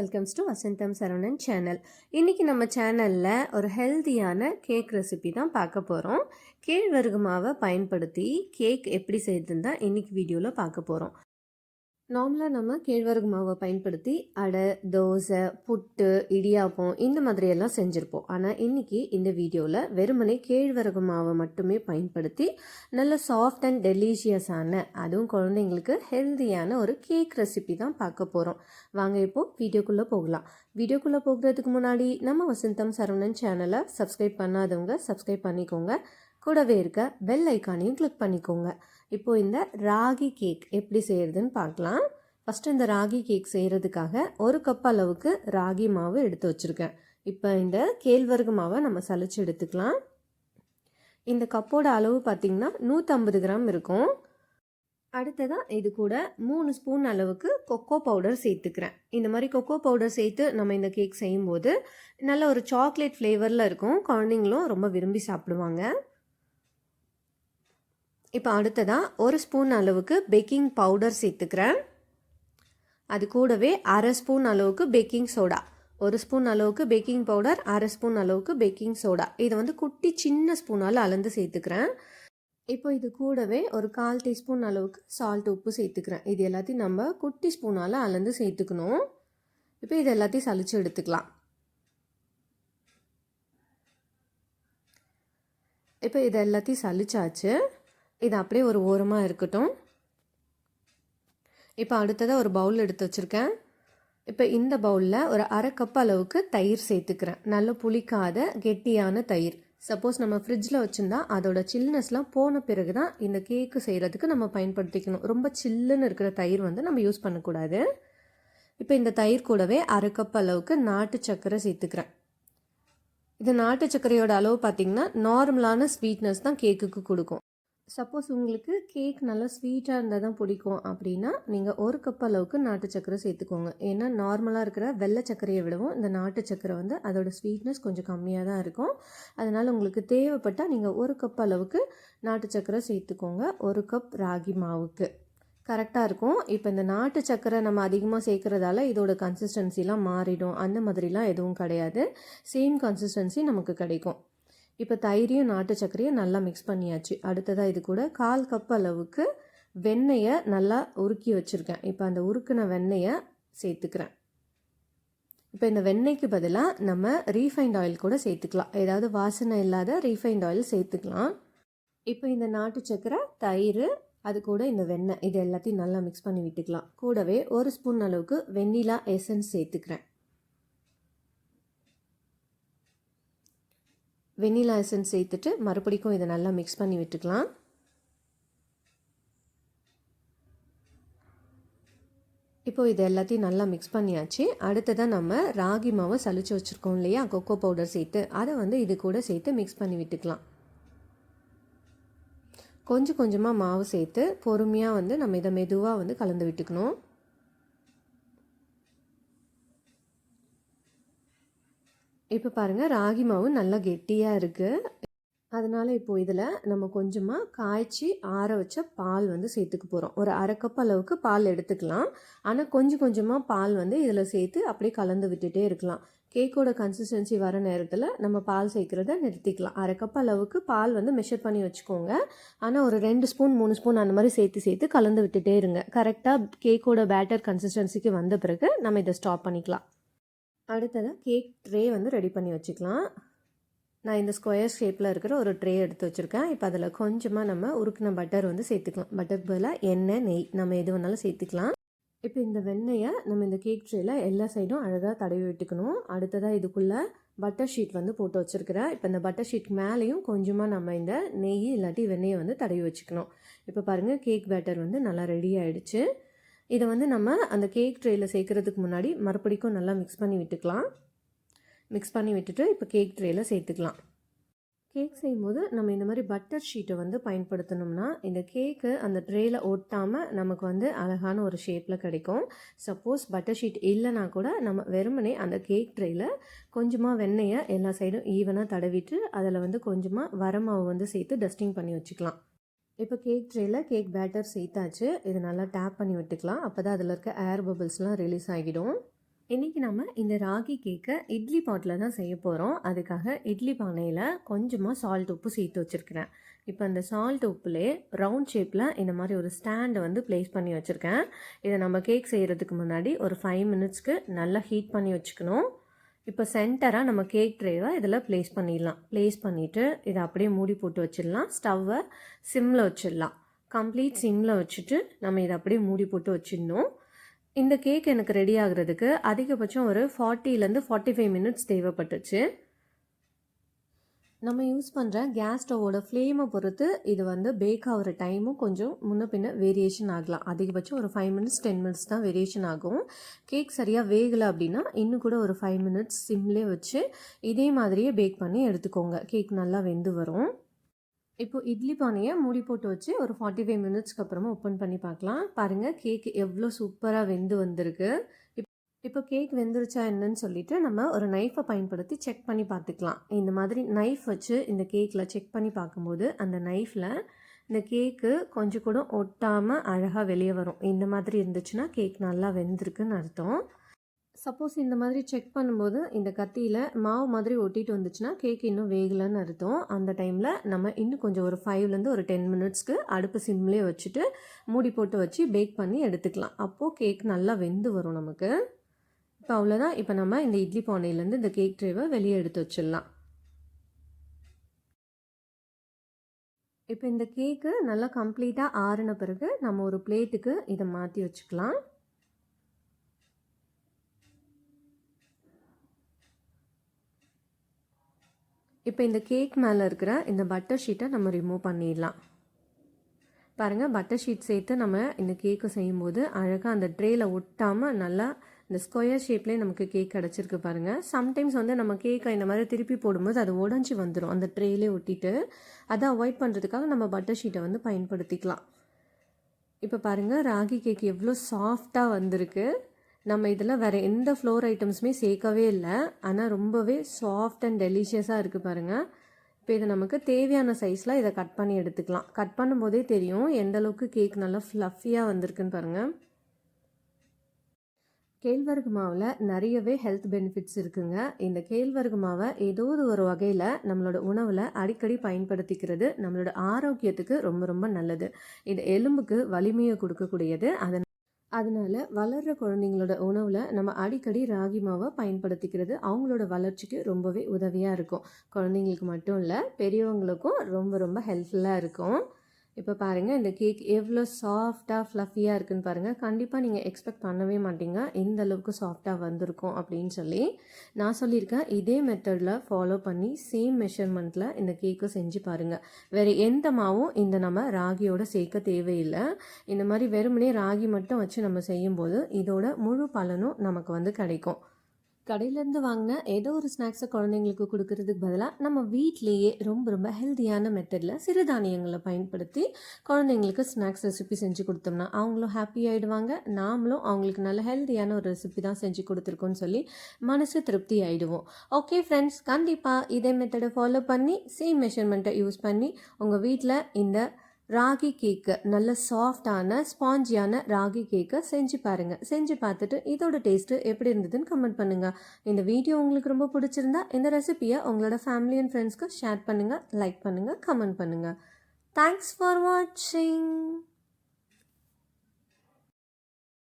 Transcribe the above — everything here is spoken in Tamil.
Welcomes to Vasantham Saravanan channel இன்றைக்கி நம்ம சேனலில் ஒரு ஹெல்த்தியான கேக் ரெசிபி தான் பார்க்க போகிறோம் கேழ்வரகு மாவை பயன்படுத்தி கேக் எப்படி செய்யுதுன்னு தான் இன்றைக்கி வீடியோவில் பார்க்க போகிறோம் நார்மலாக நம்ம கேழ்வரகு மாவை பயன்படுத்தி அடை தோசை புட்டு இடியாப்பம் இந்த மாதிரியெல்லாம் செஞ்சுருப்போம். ஆனால் இன்றைக்கி இந்த வீடியோவில் வெறுமனே கேழ்வரகு மாவை மட்டுமே பயன்படுத்தி நல்ல சாஃப்ட் அண்ட் டெலிஷியஸான அதுவும் குழந்தைங்களுக்கு ஹெல்த்தியான ஒரு கேக் ரெசிபி தான் பார்க்க போகிறோம் வாங்க இப்போது வீடியோக்குள்ளே போகலாம். வீடியோக்குள்ளே போகிறதுக்கு முன்னாடி நம்ம வசந்தம் சரவணன் சேனலை சப்ஸ்கிரைப் பண்ணாதவங்க சப்ஸ்கிரைப் பண்ணிக்கோங்க. கூடவே இருக்க பெல் ஐக்கானையும் கிளிக் பண்ணிக்கோங்க. இப்போது இந்த ராகி கேக் எப்படி செய்கிறதுன்னு பார்க்கலாம். ஃபஸ்ட்டு இந்த ராகி கேக் செய்கிறதுக்காக ஒரு கப் அளவுக்கு ராகி மாவு எடுத்து வச்சுருக்கேன். இப்போ இந்த கேழ்வரகு மாவை நம்ம சளிச்சு எடுத்துக்கலாம். இந்த கப்போட அளவு பார்த்திங்கன்னா நூற்றம்பது கிராம் இருக்கும். அடுத்ததாக இது கூட மூணு ஸ்பூன் அளவுக்கு கொக்கோ பவுடர் சேர்த்துக்கிறேன். இந்த மாதிரி கொக்கோ பவுடர் சேர்த்து நம்ம இந்த கேக் செய்யும்போது நல்ல ஒரு சாக்லேட் ஃப்ளேவரில் இருக்கும். குழந்தைங்களும் ரொம்ப விரும்பி சாப்பிடுவாங்க. இப்போ அடுத்ததாக ஒரு ஸ்பூன் அளவுக்கு பேக்கிங் பவுடர் சேர்த்துக்கிறேன். அது கூடவே அரை ஸ்பூன் அளவுக்கு பேக்கிங் சோடா ஒரு ஸ்பூன் அளவுக்கு பேக்கிங் பவுடர் அரை ஸ்பூன் அளவுக்கு பேக்கிங் சோடா இதை வந்து குட்டி சின்ன ஸ்பூனால் அளந்து சேர்த்துக்கிறேன். இப்போ இது கூடவே ஒரு கால் டீஸ்பூன் அளவுக்கு சால்ட் உப்பு சேர்த்துக்கிறேன். இது எல்லாத்தையும் நம்ம குட்டி ஸ்பூனால் அளந்து சேர்த்துக்கணும். இப்போ இது எல்லாத்தையும் சளிச்சு எடுத்துக்கலாம். இப்போ இது எல்லாத்தையும் சளிச்சாச்சு இது அப்படியே ஒரு ஓரமாக இருக்கட்டும். இப்போ அடுத்ததாக ஒரு பவுல் எடுத்து வச்சுருக்கேன். இப்போ இந்த பவுலில் ஒரு அரை கப் அளவுக்கு தயிர் சேர்த்துக்கிறேன். நல்லா புளிக்காத கெட்டியான தயிர். சப்போஸ் நம்ம ஃப்ரிட்ஜில் வச்சுருந்தா அதோட சில்னஸ்லாம் போன பிறகு தான் இந்த கேக்கு செய்கிறதுக்கு நம்ம பயன்படுத்திக்கணும். ரொம்ப சில்லுன்னு இருக்கிற தயிர் வந்து நம்ம யூஸ் பண்ணக்கூடாது. இப்போ இந்த தயிர் கூடவே அரை கப் அளவுக்கு நாட்டு சர்க்கரை சேர்த்துக்கிறேன். இது நாட்டு சர்க்கரையோட அளவு பார்த்திங்கன்னா நார்மலான ஸ்வீட்னஸ் தான் கேக்குக்கு கொடுக்கும். சப்போஸ் உங்களுக்கு கேக் நல்லா ஸ்வீட்டாக இருந்தால் தான் பிடிக்கும். அப்படின்னா நீங்கள் ஒரு கப் அளவுக்கு நாட்டு சக்கரை சேர்த்துக்கோங்க. ஏன்னா நார்மலாக இருக்கிற வெள்ளை சர்க்கரையை விடவும் இந்த நாட்டு சக்கரை வந்து அதோடய ஸ்வீட்னஸ் கொஞ்சம் கம்மியாக தான் இருக்கும். அதனால் உங்களுக்கு தேவைப்பட்டால் நீங்கள் ஒரு கப் அளவுக்கு நாட்டு சக்கரை சேர்த்துக்கோங்க. ஒரு கப் ராகி மாவுக்கு. கரெக்டாக இருக்கும். இப்போ இந்த நாட்டு சக்கரை நம்ம அதிகமாக சேர்க்குறதால இதோட கன்சிஸ்டன்சிலாம் மாறிடும். அந்த மாதிரிலாம் எதுவும் கிடையாது. சேம் கன்சிஸ்டன்சி நமக்கு கிடைக்கும். இப்போ தயிரையும் நாட்டு சர்க்கரையும் நல்லா மிக்ஸ் பண்ணியாச்சு. அடுத்ததாக இது கூட கால் கப் அளவுக்கு வெண்ணெயை நல்லா உருக்கி வச்சுருக்கேன். இப்போ அந்த உருக்கின வெண்ணெயை சேர்த்துக்கிறேன். இப்போ இந்த வெண்ணெய்க்கு பதிலாக நம்ம ரீஃபைண்ட் ஆயில் கூட சேர்த்துக்கலாம். ஏதாவது வாசனை இல்லாத ரீஃபைண்ட் ஆயில் சேர்த்துக்கலாம். இப்போ இந்த நாட்டு சக்கரை தயிர் அது கூட இந்த வெண்ணெய் இது எல்லாத்தையும் நல்லா மிக்ஸ் பண்ணி விட்டுக்கலாம். கூடவே ஒரு ஸ்பூன் அளவுக்கு வெண்ணிலா எசன்ஸ் சேர்த்துக்கிறேன். வெண்ணிலா எசன்ஸ் சேர்த்துட்டு மறுபடிக்கும் இதை நல்லா மிக்ஸ் பண்ணி விட்டுக்கலாம். இப்போது இது எல்லாத்தையும் நல்லா மிக்ஸ் பண்ணியாச்சு. அடுத்ததாக நம்ம ராகி மாவை சளிச்சு வச்சுருக்கோம் இல்லையா? கொக்கோ பவுடர் சேர்த்து அதை வந்து இது கூட சேர்த்து மிக்ஸ் பண்ணி விட்டுக்கலாம். கொஞ்சம் கொஞ்சமாக மாவு சேர்த்து பொறுமையாக வந்து நம்ம இதை மெதுவாக வந்து கலந்து விட்டுக்கணும். இப்போ பாருங்கள் ராகி மாவு நல்லா கெட்டியாக இருக்குது அதனால் இப்போது இதில் நம்ம கொஞ்சமாக காய்ச்சி ஆற வச்ச பால் வந்து சேர்த்துக்க போகிறோம் ஒரு அரை கப் அளவுக்கு பால் எடுத்துக்கலாம். ஆனால் கொஞ்சம் கொஞ்சமாக பால் வந்து இதில் சேர்த்து அப்படியே கலந்து விட்டுட்டே இருக்கலாம். கேக்கோட கன்சிஸ்டன்சி வர நேரத்தில் நம்ம பால் சேர்க்குறத நிறுத்திக்கலாம். அரை கப் அளவுக்கு பால் வந்து மெஷர் பண்ணி வச்சுக்கோங்க. ஆனால் ஒரு ரெண்டு ஸ்பூன் மூணு ஸ்பூன் அந்த மாதிரி சேர்த்து சேர்த்து கலந்து விட்டுட்டே இருங்க. கரெக்டாக கேக்கோட பேட்டர் கன்சிஸ்டன்சிக்கு வந்த பிறகு நம்ம இதை ஸ்டாப் பண்ணிக்கலாம். அடுத்ததாக கேக் ட்ரே வந்து ரெடி பண்ணி வச்சுக்கலாம். நான் இந்த ஸ்கொயர் ஷேப்பில் இருக்கிற ஒரு ட்ரே எடுத்து வச்சுருக்கேன். இப்போ அதில் கொஞ்சமாக நம்ம உருக்கின பட்டர் வந்து சேர்த்துக்கலாம். பட்டர் பதிலாக எண்ணெய் நெய் நம்ம எது வேணாலும் சேர்த்துக்கலாம். இப்போ இந்த வெண்ணெயை நம்ம இந்த கேக் ட்ரேயில் எல்லா சைடும் அழகாக தடவி விட்டுக்கணும். அடுத்ததாக இதுக்குள்ளே பட்டர் ஷீட் வந்து போட்டு வச்சுருக்கிறேன். இப்போ இந்த பட்டர் ஷீட் மேலேயும் கொஞ்சமாக நம்ம இந்த நெய் இல்லாட்டி வெண்ணெயை வந்து தடவி வச்சுக்கணும். இப்போ பாருங்கள் கேக் பேட்டர் வந்து நல்லா ரெடி ஆகிடுச்சு இதை வந்து நம்ம அந்த கேக் ட்ரேயில் சேர்க்குறதுக்கு முன்னாடி மறுபடிக்கும் நல்லா மிக்ஸ் பண்ணி விட்டுக்கலாம். மிக்ஸ் பண்ணி விட்டுட்டு இப்போ கேக் ட்ரேயில் சேர்த்துக்கலாம். கேக் செய்யும்போது நம்ம இந்த மாதிரி பட்டர் ஷீட்டை வந்து பயன்படுத்தினோம்னா இந்த கேக்கு அந்த ட்ரேயில் ஒட்டாமல் நமக்கு வந்து அழகான ஒரு ஷேப்பில் கிடைக்கும். சப்போஸ் பட்டர் ஷீட் இல்லைனா கூட நம்ம வெறுமனே அந்த கேக் ட்ரேயில் கொஞ்சமாக வெண்ணெயை எல்லா சைடும் ஈவனாக தடவிட்டு அதில் வந்து கொஞ்சமாக வரமாவு வந்து சேர்த்து டஸ்டிங் பண்ணி வச்சுக்கலாம். இப்போ கேக் ட்ரேயில் கேக் பேட்டர் சேர்த்தாச்சு. இது நல்லா டேப் பண்ணி விட்டுக்கலாம். அப்போ தான் அதில் இருக்க ஏர் பபிள்ஸ்லாம் ரிலீஸ் ஆகிடும். இன்றைக்கி நம்ம இந்த ராகி கேக்கை இட்லி பாட்டில் தான் செய்ய போகிறோம் அதுக்காக இட்லி பானையில் கொஞ்சமாக சால்ட் உப்பு சேர்த்து வச்சுருக்கிறேன். இப்போ அந்த சால்ட் உப்புலே ரவுண்ட் ஷேப்பில் இந்த மாதிரி ஒரு ஸ்டாண்டை வந்து ப்ளேஸ் பண்ணி வச்சுருக்கேன். இதை நம்ம கேக் செய்கிறதுக்கு முன்னாடி ஒரு ஃபைவ் மினிட்ஸ்க்கு நல்லா ஹீட் பண்ணி வச்சுக்கணும். இப்போ சென்டராக நம்ம கேக் ட்ரேவை இதில் ப்ளேஸ் பண்ணிடலாம். ப்ளேஸ் பண்ணிவிட்டு இதை அப்படியே மூடி போட்டு வச்சிடலாம். ஸ்டவ்வை சிம்மில் வச்சிடலாம். கம்ப்ளீட் சிம்மில் வச்சுட்டு நம்ம இதை அப்படியே மூடி போட்டு வச்சிடணும். இந்த கேக் எனக்கு ரெடி ஆகுறதுக்கு அதிகபட்சம் ஒரு ஃபார்ட்டிலேருந்து ஃபார்ட்டி ஃபைவ் மினிட்ஸ் தேவைப்பட்டுச்சு. நம்ம யூஸ் பண்ணுற கேஸ் ஸ்டவோட ஃப்ளேமை பொறுத்து இது வந்து பேக் ஆகிற டைமும் கொஞ்சம் முன்ன பின்ன வேரியேஷன் ஆகலாம். அதிகபட்சம் ஒரு ஃபைவ் மினிட்ஸ் டென் மினிட்ஸ் தான் வேரியேஷன் ஆகும். கேக் சரியாக வேகலை அப்படின்னா இன்னும் கூட ஒரு ஃபைவ் மினிட்ஸ் சிம்லே வச்சு இதே மாதிரியே பேக் பண்ணி எடுத்துக்கோங்க. கேக் நல்லா வெந்து வரும். இப்போ இட்லி பானையை மூடி போட்டு வச்சு ஒரு ஃபார்ட்டி ஃபைவ் மினிட்ஸ்க்கு அப்புறமா ஓப்பன் பண்ணி பார்க்கலாம். பாருங்கள் கேக் எவ்வளோ சூப்பராக வெந்து வந்திருக்கு. இப்போ கேக் வெந்துருச்சா என்னன்னு சொல்லிட்டு நம்ம ஒரு நைஃபை பயன்படுத்தி செக் பண்ணி பார்த்துக்கலாம். இந்த மாதிரி நைஃப் வச்சு இந்த கேக்கில் செக் பண்ணி பார்க்கும்போது அந்த நைஃப்பில் இந்த கேக்கு கொஞ்சம் கூட ஒட்டாமல் அழகாக வெளியே வரும். இந்த மாதிரி இருந்துச்சுன்னா கேக் நல்லா வெந்திருக்குன்னு அர்த்தம். சப்போஸ் இந்த மாதிரி செக் பண்ணும்போது இந்த கத்தியில் மாவு மாதிரி ஒட்டிட்டு வந்துச்சுன்னா கேக் இன்னும் வேகலைன்னு அர்த்தம். அந்த டைமில் நம்ம இன்னும் கொஞ்சம் ஒரு ஃபைவ்லேருந்து ஒரு டென் மினிட்ஸ்க்கு அடுப்பு சிம்லேயே வச்சுட்டு மூடி போட்டு வச்சு பேக் பண்ணி எடுத்துக்கலாம். அப்போது கேக் நல்லா வெந்து வரும் நமக்கு. இப்போ அவ்வளோதான் இப்போ நம்ம இந்த இட்லி பானையிலேருந்து இந்த கேக் ட்ரேவை வெளியே எடுத்து வச்சிடலாம். இப்போ இந்த கேக்கு நல்லா கம்ப்ளீட்டாக ஆறின பிறகு நம்ம ஒரு பிளேட்டுக்கு இதை மாற்றி வச்சுக்கலாம். இப்போ இந்த கேக் மேலே இருக்கிற இந்த பட்டர் ஷீட்டை நம்ம ரிமூவ் பண்ணிடலாம். பாருங்கள் பட்டர் ஷீட் சேர்த்து நம்ம இந்த கேக்கு செய்யும்போது அழகாக அந்த ட்ரேயில் ஒட்டாமல் நல்லா இந்த ஸ்கொயர் ஷேப்லேயே நமக்கு கேக் கிடச்சிருக்கு பாருங்கள் சம்டைம்ஸ் வந்து நம்ம கேக்கை இந்த மாதிரி திருப்பி போடும்போது அது உடஞ்சி வந்துடும் அந்த ட்ரேலே ஒட்டிட்டு அதை அவாய்ட் பண்ணுறதுக்காக நம்ம பட்டர் ஷீட்டை வந்து பயன்படுத்திக்கலாம். இப்போ பாருங்கள் ராகி கேக் எவ்வளோ சாஃப்டாக வந்திருக்கு. நம்ம இதில் வேறு எந்த ஃப்ளோர் ஐட்டம்ஸுமே சேர்க்கவே இல்லை. ஆனால் ரொம்பவே சாஃப்ட் அண்ட் டெலிஷியஸாக இருக்குது பாருங்கள் இப்போ இதை நமக்கு தேவையான சைஸில் இதை கட் பண்ணி எடுத்துக்கலாம். கட் பண்ணும்போதே தெரியும் எந்தளவுக்கு கேக் நல்லா ஃப்ளஃபியாக வந்திருக்குன்னு பாருங்கள் கேழ்வரகு மாவில் நிறையவே ஹெல்த் பெனிஃபிட்ஸ் இருக்குங்க. இந்த கேழ்வரகு மாவை ஏதோ ஒரு வகையில் நம்மளோட உணவில் அடிக்கடி பயன்படுத்திக்கிறது நம்மளோட ஆரோக்கியத்துக்கு ரொம்ப ரொம்ப நல்லது. இது எலும்புக்கு வலிமையை கொடுக்கக்கூடியது. அதன் அதனால வளர்கிற குழந்தைங்களோட உணவில் நம்ம அடிக்கடி ராகி மாவை பயன்படுத்திக்கிறது அவங்களோட வளர்ச்சிக்கு ரொம்பவே உதவியாக இருக்கும். குழந்தைங்களுக்கு மட்டும் இல்லை பெரியவங்களுக்கும் ரொம்ப ரொம்ப ஹெல்ப்ஃபுல்லாக இருக்கும். இப்போ பாருங்கள் இந்த கேக் எவ்வளோ சாஃப்டாக ஃப்ளஃபியாக இருக்குன்னு பாருங்கள் கண்டிப்பாக நீங்கள் எக்ஸ்பெக்ட் பண்ணவே மாட்டீங்க. இந்த அளவுக்கு சாஃப்டாக வந்திருக்கும் அப்படின்னு சொல்லி நான் சொல்லியிருக்கேன். இதே மெத்தடில் ஃபாலோ பண்ணி சேம் மெஷர்மெண்ட்டில் இந்த கேக்கை செஞ்சு பாருங்கள் வேறு எந்த மாவும் இந்த நம்ம ராகியோட சேர்க்க தேவையில்லை. இந்த மாதிரி வெறுமனே ராகி மட்டும் வச்சு நம்ம செய்யும்போது இதோட முழு பலனும் நமக்கு வந்து கிடைக்கும். கடையிலேருந்து வாங்கின ஏதோ ஒரு ஸ்நாக்ஸை குழந்தைங்களுக்கு கொடுக்கறதுக்கு பதிலாக நம்ம வீட்லேயே ரொம்ப ரொம்ப ஹெல்த்தியான மெத்தடில் சிறுதானியங்களை பயன்படுத்தி குழந்தைங்களுக்கு ஸ்நாக்ஸ் ரெசிபி செஞ்சு கொடுத்தோம்னா அவங்களும் ஹாப்பி ஆகிடுவாங்க நாமளும் அவங்களுக்கு நல்ல ஹெல்த்தியான ஒரு ரெசிபி தான் செஞ்சு கொடுத்துருக்கோன்னு சொல்லி மனசு திருப்தி ஆகிடுவோம் ஓகே ஃப்ரெண்ட்ஸ் கண்டிப்பாக இதே மெத்தடை ஃபாலோ பண்ணி சேம் மெஷர்மெண்ட்டை யூஸ் பண்ணி உங்கள் வீட்டில் இந்த ராகி கேக்கு நல்ல சாஃப்டான ஸ்பாஞ்சியான ராகி கேக்கை செஞ்சு பாருங்கள் செஞ்சு பார்த்துட்டு இதோட டேஸ்ட்டு எப்படி இருந்ததுன்னு கமெண்ட் பண்ணுங்கள் இந்த வீடியோ உங்களுக்கு ரொம்ப பிடிச்சிருந்தா இந்த ரெசிபியை உங்களோட ஃபேமிலி அண்ட் ஃப்ரெண்ட்ஸ்க்கு ஷேர் பண்ணுங்கள் லைக் பண்ணுங்கள் கமெண்ட் பண்ணுங்கள் தேங்க்ஸ் ஃபார் வாட்சிங்